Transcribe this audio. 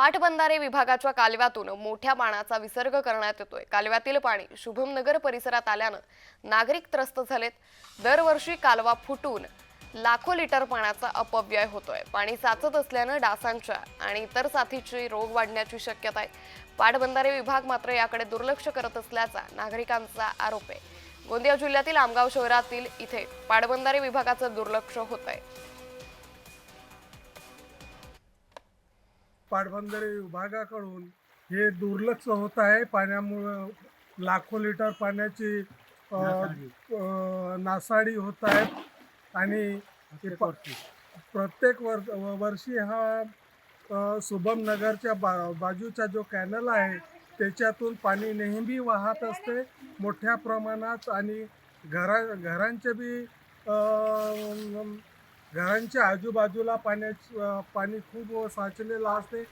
पाटबंधारे विभागाच्या कालव्यातून मोठ्या पाण्याचा विसर्ग करण्यात येतोय. कालव्यातील पाणी शुभमनगर परिसरात आल्यानं नागरिक त्रस्त झालेत. दरवर्षी कालवा फुटून लाखो लिटर पाण्याचा अपव्यय होतोय. पाणी साचत असल्यानं डासांच्या आणि इतर साथीचे रोग वाढण्याची शक्यता आहे. पाटबंधारे विभाग मात्र याकडे दुर्लक्ष करत असल्याचा नागरिकांचा आरोप आहे. गोंदिया जिल्ह्यातील आमगाव शहरातील इथे पाटबंधारे विभागाचं दुर्लक्ष होत आहे पाटबंधारे विभागाकडून हे दुर्लक्ष होत आहे. पाण्यामुळं लाखो लिटर पाण्याची नासाडी. होत आहेत आणि प्रत्येक वर वर्षी. हा शुभम नगरच्या बा बाजूचा जो कॅनल आहे त्याच्यातून पाणी नेहमी वाहत असते. मोठ्या प्रमाणात आणि घरा घरांचे बी घरांच्या आजूबाजूला पाण्याच पाणी खूप साचलेलं असते.